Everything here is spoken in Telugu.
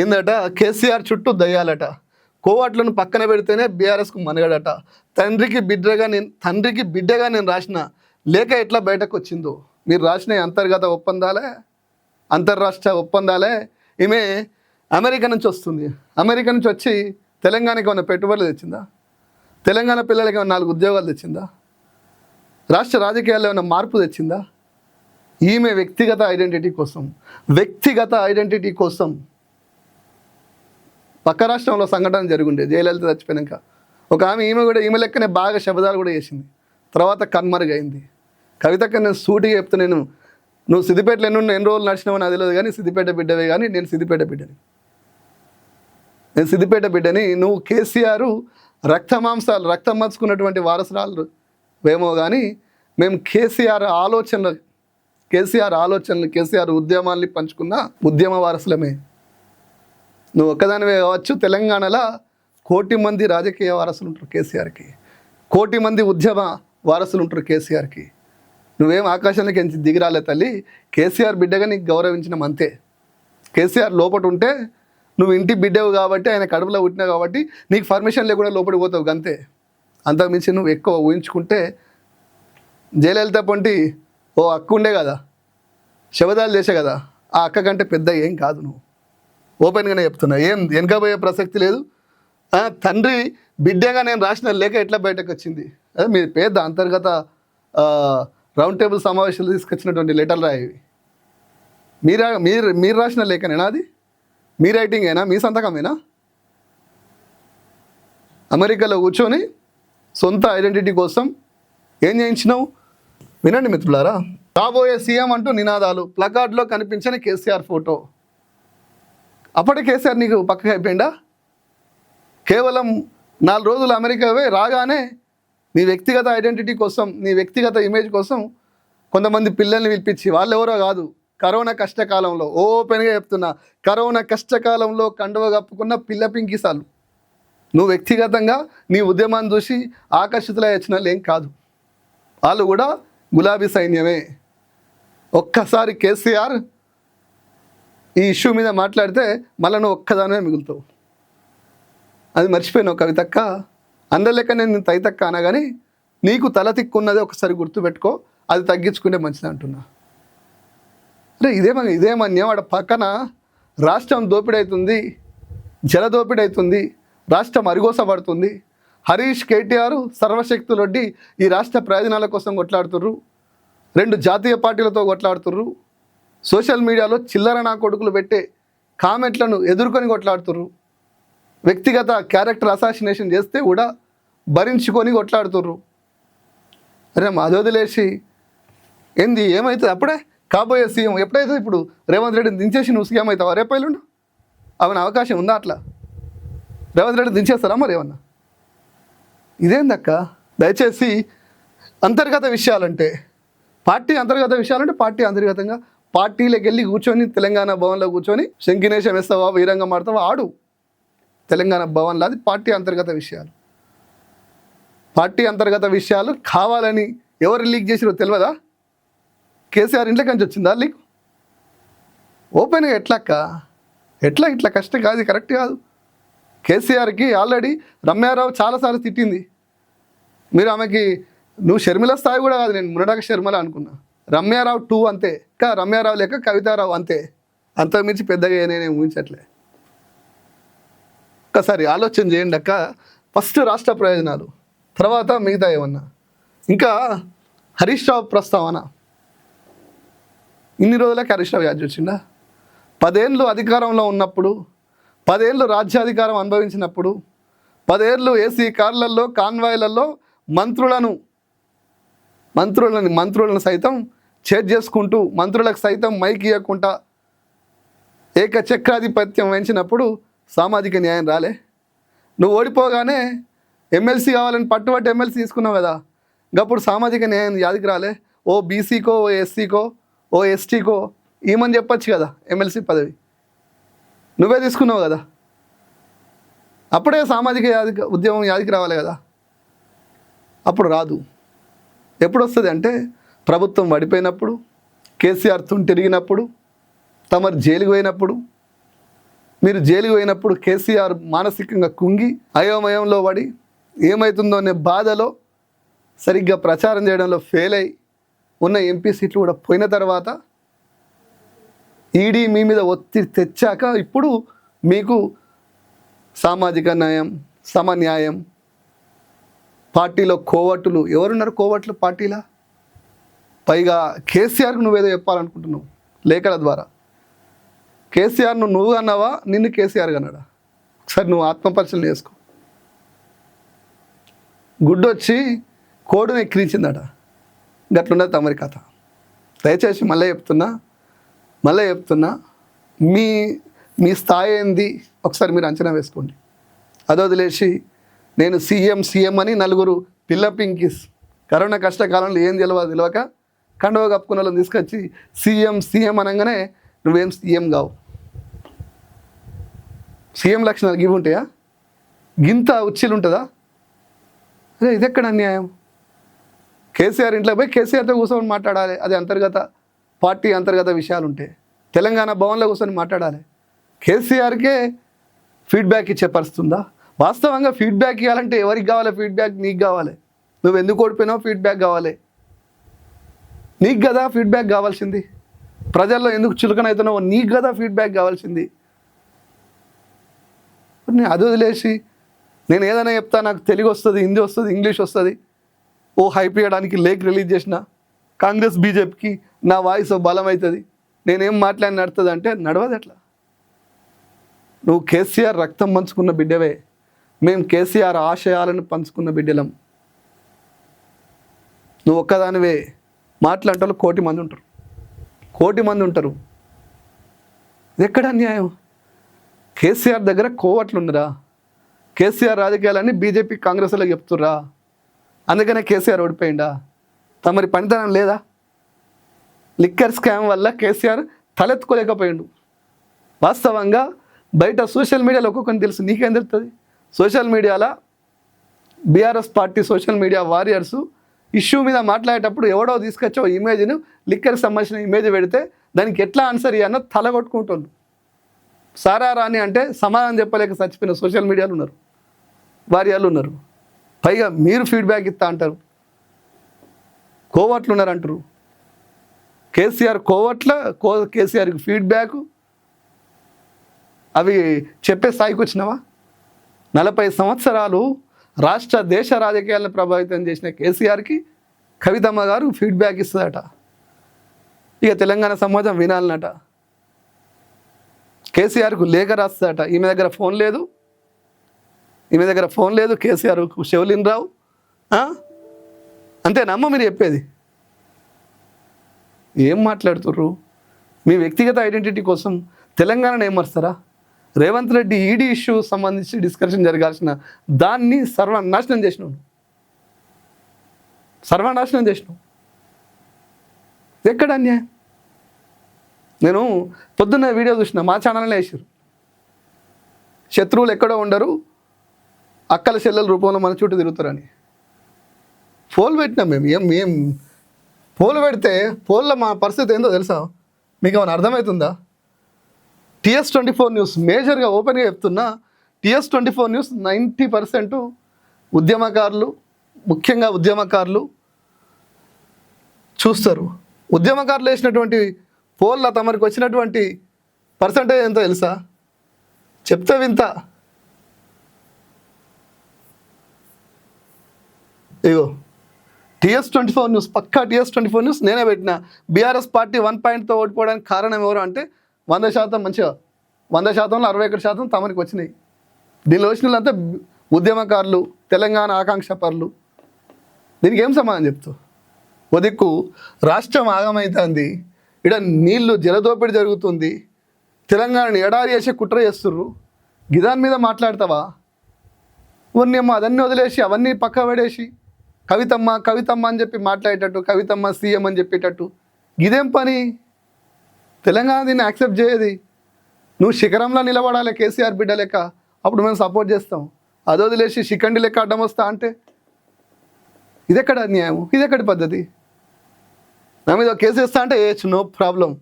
ఏందట? కేసీఆర్ చుట్టూ దయ్యాలట. కోవాట్లను పక్కన పెడితేనే బీఆర్ఎస్కు మనగడట. తండ్రికి బిడ్డగా నేను తండ్రికి బిడ్డగా నేను రాసిన లేక ఎట్లా బయటకు వచ్చిందో మీరు రాసిన అంతర్గత ఒప్పందాలే? అంతర్రాష్ట్ర ఒప్పందాలే? ఈమె అమెరికా నుంచి వస్తుంది. అమెరికా నుంచి వచ్చి తెలంగాణకి ఏమైనా పెట్టుబడులు తెచ్చిందా? తెలంగాణ పిల్లలకి ఏమైనా నాలుగు ఉద్యోగాలు తెచ్చిందా? రాష్ట్ర రాజకీయాల్లో ఏమైనా మార్పు తెచ్చిందా? ఈమె వ్యక్తిగత ఐడెంటిటీ కోసం వ్యక్తిగత ఐడెంటిటీ కోసం పక్క రాష్ట్రంలో సంఘటన జరుగుండే జయలలిత చచ్చిపోయాక ఒక ఆమె ఈమె కూడా ఈమె లెక్కనే బాగా శబదాలు కూడా చేసింది. తర్వాత కన్మరుగైంది. కవితక్క నేను సూటిగా చెప్తే నేను నువ్వు సిద్దిపేటలో ఎన్ని ఎన్ని రోజులు నడిచినావు నాకు తెలియదు కానీ సిద్దిపేట బిడ్డవే కానీ నేను సిద్దిపేట బిడ్డని. నేను సిద్దిపేట బిడ్డని నువ్వు కేసీఆర్ రక్త మాంసాలు రక్తం మర్చుకున్నటువంటి వారసురాలు వేమో కానీ మేము కేసీఆర్ ఆలోచనలు కేసీఆర్ ఆలోచనలు కేసీఆర్ ఉద్యమాల్ని పంచుకున్న ఉద్యమ వారసులమే. నువ్వు ఒక్కదానివే కావచ్చు తెలంగాణలో కోటి మంది రాజకీయ వారసులు ఉంటారు కేసీఆర్కి. కోటి మంది ఉద్యమ వారసులు ఉంటారు కేసీఆర్కి. నువ్వేం ఆకాశంలోకి ఎంచి దిగిరాలే తల్లి కేసీఆర్ బిడ్డగా నీకు గౌరవించినాం అంతే కేసీఆర్ లోపట ఉంటే నువ్వు ఇంటి బిడ్డవు కాబట్టి ఆయన కడుపులో పుట్టినావు కాబట్టి నీకు పర్మిషన్ లేకుండా లోపలికి పోతావు అంతే అంతకుమించి నువ్వు ఎక్కువ ఊహించుకుంటే జయలలిత పొంటి ఓ అక్క ఉండే కదా శబదాలు చేసే కదా ఆ అక్క కంటే పెద్ద ఏం కాదు నువ్వు. ఓపెన్గానే చెప్తున్నా. ఏం వెనకబోయే ప్రసక్తి లేదు. తండ్రి బిడ్డగా నేను రాసిన లేఖ ఎట్లా బయటకు వచ్చింది? అదే మీ పేద అంతర్గత రౌండ్ టేబుల్ సమావేశాలు తీసుకొచ్చినటువంటి లెటర్ రాయేవి మీరా మీరు మీరు రాసిన లేఖనేనా అది? మీ రైటింగ్ అయినా మీ సంతకమేనా అమెరికాలో కూర్చొని సొంత ఐడెంటిటీ కోసం ఏం చేయించినావు? వినండి మిత్రులారా. రాబోయే సీఎం అంటూ నినాదాలు ప్లకార్డ్లో కనిపించని కేసీఆర్ ఫోటో. అప్పటి కేసీఆర్ నీకు పక్కకి అయిపోయిందా? కేవలం నాలుగు రోజులు అమెరికావే రాగానే నీ వ్యక్తిగత ఐడెంటిటీ కోసం నీ వ్యక్తిగత ఇమేజ్ కోసం కొంతమంది పిల్లల్ని పిలిపించి వాళ్ళు ఎవరో కాదు కరోనా కష్టకాలంలో ఓపెన్గా చెప్తున్నా కరోనా కష్టకాలంలో కండువ కప్పుకున్న పిల్ల పింకిసాలు. నువ్వు వ్యక్తిగతంగా నీ ఉద్యమాన్ని చూసి ఆకర్షితులై వచ్చిన ఏం కాదు. వాళ్ళు కూడా గులాబీ సైన్యమే. ఒక్కసారి కేసీఆర్ ఈ ఇష్యూ మీద మాట్లాడితే మళ్ళీ నువ్వు ఒక్కదానే మిగులుతావు. అది మర్చిపోయినావు కవితక్క. అందరిలెక్క నేను తైతక్క అనగాని కానీ నీకు తల తిక్కున్నదే ఒకసారి గుర్తుపెట్టుకో అది తగ్గించుకుంటే మంచిది అంటున్నా. అరే ఇదేమని ఇదేమన్యం వాడు పక్కన రాష్ట్రం దోపిడీ అవుతుంది జల దోపిడీ అవుతుంది రాష్ట్రం అరిగోసపడుతుంది హరీష్ కేటీఆర్ సర్వశక్తులొడ్డి ఈ రాష్ట్ర ప్రయోజనాల కోసం కొట్లాడుతుర్రు. రెండు జాతీయ పార్టీలతో కొట్లాడుతుర్రు. సోషల్ మీడియాలో చిల్లర నా కొడుకులు పెట్టే కామెంట్లను ఎదుర్కొని కొట్లాడుతుర్రు. వ్యక్తిగత క్యారెక్టర్ అసాసినేషన్ చేస్తే కూడా భరించుకొని కొట్లాడుతుర్రు. అరే మాది వదిలేసి ఏంది ఏమవుతుంది అప్పుడే కాబోయే సీఎం ఎప్పుడైతే ఇప్పుడు రేవంత్ రెడ్డిని దించేసి నువ్వు సీఎం అవుతావా? రేపు ఎల్లుండు? అవన్న అవకాశం ఉందా అట్లా? రేవంత్ రెడ్డి దించేస్తారా మరి ఏమన్నా? ఇదేందక్క? దయచేసి అంతర్గత విషయాలంటే పార్టీ అంతర్గత విషయాలంటే పార్టీ అంతర్గతంగా పార్టీలోకి వెళ్ళి కూర్చొని తెలంగాణ భవన్లో కూర్చొని శంకినేశం వేస్తావా వీరంగం ఆడతావా ఆడు. తెలంగాణ భవన్లో అది పార్టీ అంతర్గత విషయాలు. పార్టీ అంతర్గత విషయాలు కావాలని ఎవరు లీక్ చేసిరో తెలియదా కేసీఆర్ ఇంట్లో నుంచి వచ్చిందా లీక్? ఓపెన్గా ఎట్లక్క? ఎట్లా ఇట్లా కష్టం కాదు కరెక్ట్ కాదు. కేసీఆర్కి ఆల్రెడీ రమ్యారావు చాలాసార్లు తిట్టింది. మీరు ఆమెకి నువ్వు షర్మిల స్థాయి కూడా కాదు నేను మునడాక షర్మిల అనుకున్నా. రమ్యారావు టూ అంతే. ఇంకా రమ్యారావు లేక కవితారావు అంతే. అంతకుమించి పెద్దగా నేనేం ఊహించట్లే. ఒక్కసారి ఆలోచన చేయండి అక్క. ఫస్ట్ రాష్ట్ర ప్రయోజనాలు తర్వాత మిగతా ఏమన్నా. ఇంకా హరీష్ రావు ప్రస్తావన. ఇన్ని రోజులకి హరీష్ రావు యాజ్ వచ్చిందా పదేళ్ళు అధికారంలో ఉన్నప్పుడు పదేళ్ళు రాజ్యాధికారం అనుభవించినప్పుడు పదేళ్ళు ఏసీ కార్లలో కాన్వాయ్లలో మంత్రులను మంత్రులని మంత్రులను సైతం చేజ్ చేసుకుంటూ మంత్రులకు సైతం మైక్ ఇవ్వకుండా ఏకచక్రాధిపత్యం వహించినప్పుడు సామాజిక న్యాయం రాలే. నువ్వు ఓడిపోగానే ఎమ్మెల్సీ కావాలని పట్టుబట్టి ఎమ్మెల్సీ తీసుకున్నావు కదా. ఇంకప్పుడు సామాజిక న్యాయం యాదికి రాలే. ఓ బీసీకో ఓ ఎస్సీకో ఓ ఎస్టీకో ఏమని చెప్పచ్చు కదా ఎమ్మెల్సీ పదవి. నువ్వే తీసుకున్నావు కదా. అప్పుడే సామాజిక యాదిక ఉద్యమం యాదికి రావాలి కదా. అప్పుడు రాదు. ఎప్పుడు వస్తుంది అంటే ప్రభుత్వం పడిపోయినప్పుడు కేసీఆర్ తుంటిరిగినప్పుడు తమరు జైలుకు పోయినప్పుడు మీరు జైలుకు పోయినప్పుడు కేసీఆర్ మానసికంగా కుంగి అయోమయంలో పడి ఏమవుతుందో అనే బాధలో సరిగ్గా ప్రచారం చేయడంలో ఫెయిల్ అయి ఉన్న ఎంపీ సీట్లు కూడా పోయిన తర్వాత ఈడీ మీ మీద ఒత్తిడి తెచ్చాక ఇప్పుడు మీకు సామాజిక న్యాయం సమన్యాయం పార్టీలో కోవట్టులు ఎవరున్నారు కోవట్లు పార్టీలా? పైగా కేసీఆర్కి నువ్వేదో చెప్పాలనుకుంటున్నావు లేఖల ద్వారా. కేసీఆర్ నువ్వు నువ్వు అన్నావా? నిన్ను కేసీఆర్ అన్నాడా? ఒకసారి నువ్వు ఆత్మపరిశీలన చేసుకో. గుడ్డు వచ్చి కోడుని ఎక్కిరించిందట. గట్లున్నది తమరి కథ. దయచేసి మళ్ళీ చెప్తున్నా మళ్ళీ చెప్తున్నా మీ మీ స్థాయి ఏంది? ఒకసారి మీరు అంచనా వేసుకోండి. అది వదిలేసి నేను సీఎం సీఎం అని నలుగురు పిల్ల పింకిస్. కరోనా కష్టకాలంలో ఏం తెలియదు తెలియక కండవ కప్పుకున్న వాళ్ళని తీసుకొచ్చి సీఎం సీఎం అనగానే నువ్వేం సీఎం కావు. సీఎం లక్షణాలు గివి ఉంటాయా? గింత ఉచ్చిలు ఉంటుందా? అదే ఇది ఎక్కడ అన్యాయం? కేసీఆర్ ఇంట్లో పోయి కేసీఆర్తో కూర్చొని మాట్లాడాలి. అది అంతర్గత పార్టీ అంతర్గత విషయాలు ఉంటాయి తెలంగాణ భవన్లో కూర్చొని మాట్లాడాలి. కేసీఆర్కే ఫీడ్బ్యాక్ ఇచ్చే పరిస్థితుందా? వాస్తవంగా ఫీడ్బ్యాక్ ఇవ్వాలంటే ఎవరికి కావాలి? ఫీడ్బ్యాక్ నీకు కావాలి. నువ్వు ఎందుకు ఓడిపోయినావు ఫీడ్బ్యాక్ కావాలి. నీకు కదా ఫీడ్బ్యాక్ కావాల్సింది. ప్రజల్లో ఎందుకు చులకన అవుతున్నావు నీకు కదా ఫీడ్బ్యాక్ కావాల్సింది. నేను అది వదిలేసి నేను ఏదైనా చెప్తా నాకు తెలుగు వస్తుంది హిందీ వస్తుంది ఇంగ్లీష్ వస్తుంది. ఓ హైప్ ఇవ్వడానికి లేక్ రిలీజ్ చేసిన. కాంగ్రెస్ బీజేపీకి నా వాయిస్ బలం అవుతుంది నేనేం మాట్లాడి నడుతుంది అంటే నడవదు ఎట్లా నువ్వు కేసీఆర్ రక్తం పంచుకున్న బిడ్డవే. మేము కేసీఆర్ ఆశయాలను పంచుకున్న బిడ్డలం. నువ్వు ఒక్కదానివే. మాట్లాడే కోటి మంది ఉంటారు. కోటి మంది ఉంటారు. ఎక్కడ అన్యాయం? కేసీఆర్ దగ్గర కోవట్లు కేసీఆర్ రాజకీయాలన్నీ బీజేపీ కాంగ్రెస్లో చెప్తుర్రా? అందుకనే కేసీఆర్ ఓడిపోయిందా తమరి పనితనం లేదా? లిక్కర్ స్కామ్ వల్ల కేసీఆర్ తలెత్తుకోలేకపోయిండు. వాస్తవంగా బయట సోషల్ మీడియాలో ఒక్కొక్కరిని తెలుసు. నీకేం తెలుస్తుంది సోషల్ మీడియాలో BRS party social media warriors issue మీద మాట్లాడేటప్పుడు ఎవడో తీసుకొచ్చో ఇమేజ్ను లిక్కర్కి సంబంధించిన ఇమేజ్ పెడితే దానికి ఎట్లా ఆన్సర్ ఇవ్వనో తలగొట్టుకుంటుండ్రు. సారా రాని అంటే సమాధానం చెప్పలేక చచ్చిపోయిన సోషల్ మీడియాలో ఉన్నారు. వారియాలు ఉన్నారు. పైగా మీరు ఫీడ్బ్యాక్ ఇస్తా అంటారు. కోవట్లు ఉన్నారు అంటారు. కేసీఆర్ కోవట్ల కో కేసీఆర్కి ఫీడ్బ్యాక్. అవి చెప్పే స్థాయికి వచ్చినావా? నలభై సంవత్సరాలు రాష్ట్ర దేశ రాజకీయాలను ప్రభావితం చేసిన కేసీఆర్కి కవితమ్మ గారు ఫీడ్బ్యాక్ ఇస్తుందట. ఇక తెలంగాణ సమాజం వినాలన్నట కేసీఆర్కు లేఖ రాస్తుందట. ఈమె దగ్గర ఫోన్ లేదు. ఈమె దగ్గర ఫోన్ లేదు. కేసీఆర్కు శివలిన్ రావు. అంతేనమ్మ మీరు చెప్పేది? ఏం మాట్లాడుతుర్రు? మీ వ్యక్తిగత ఐడెంటిటీ కోసం తెలంగాణను ఏమరుస్తారా రేవంత్ రెడ్డి ఈడీ ఇష్యూ సంబంధించి డిస్కషన్ జరగాల్సిన దాన్ని సర్వనాశనం చేసినావు సర్వనాశనం చేసినావు ఎక్కడ అన్యాయం? నేను పొద్దున్న వీడియో చూసిన మా ఛానల్నే వేసారు శత్రువులు ఎక్కడో ఉండరు అక్కల చెల్లెల రూపంలో మన చుట్టూ తిరుగుతారని. పోల్ పెట్టినాం మేము ఏం ఏం? పోల్ పెడితే పోల్లో మా పరిస్థితి ఏందో తెలుసా? మీకు ఏమైనా అర్థమవుతుందా? టిఎస్ ట్వంటీ ఫోర్ న్యూస్ మేజర్గా ఓపెన్గా చెప్తున్నా TS twenty four news ninety percent ఉద్యమకారులు ముఖ్యంగా ఉద్యమకారులు చూస్తారు. ఉద్యమకారులు వేసినటువంటి పోల్ల తమరికి వచ్చినటువంటి పర్సంటేజ్ ఎంతో తెలుసా? చెప్తే వింత. ఇగో టిఎస్ ట్వంటీ ఫోర్ న్యూస్ పక్కా టిఎస్ ట్వంటీ ఫోర్ న్యూస్ నేనే పెట్టిన. బీఆర్ఎస్ పార్టీ వన్ పాయింట్తో ఓడిపోవడానికి కారణం ఎవరు అంటే వంద శాతం మంచిగా వంద శాతంలో అరవై ఒకటి శాతం తమరికి వచ్చినాయి. దీనిలో వచ్చిన వాళ్ళంతా ఉద్యమకారులు తెలంగాణ ఆకాంక్ష పరులు. దీనికి ఏం సమాధానం చెప్తావు? ఉదిక్కు దిక్కు రాష్ట్రం ఆగమవుతుంది ఇక్కడ నీళ్ళు జలదోపిడి జరుగుతుంది. తెలంగాణని ఎడారి చేసే కుట్ర చేస్తుర్రు. గిదాని మీద మాట్లాడతావా? ఇవన్నేమో అదన్నీ వదిలేసి అవన్నీ పక్క పడేసి కవితమ్మ కవితమ్మ అని చెప్పి మాట్లాడేటట్టు కవితమ్మ సీఎం అని చెప్పేటట్టు. ఇదేం పని? తెలంగాణ దీన్ని యాక్సెప్ట్ చేయది. నువ్వు శిఖరంలో నిలబడాలి కేసీఆర్ బిడ్డ లెక్క. అప్పుడు మేము సపోర్ట్ చేస్తాం. అది వదిలేసి శిఖండి లెక్క అడ్డం వస్తా అంటే ఇదెక్కడ అన్యాయం ఇదెక్కడ పద్ధతి? నా మీద కేసు వేస్తా అంటే వేయచ్చు నో ప్రాబ్లం.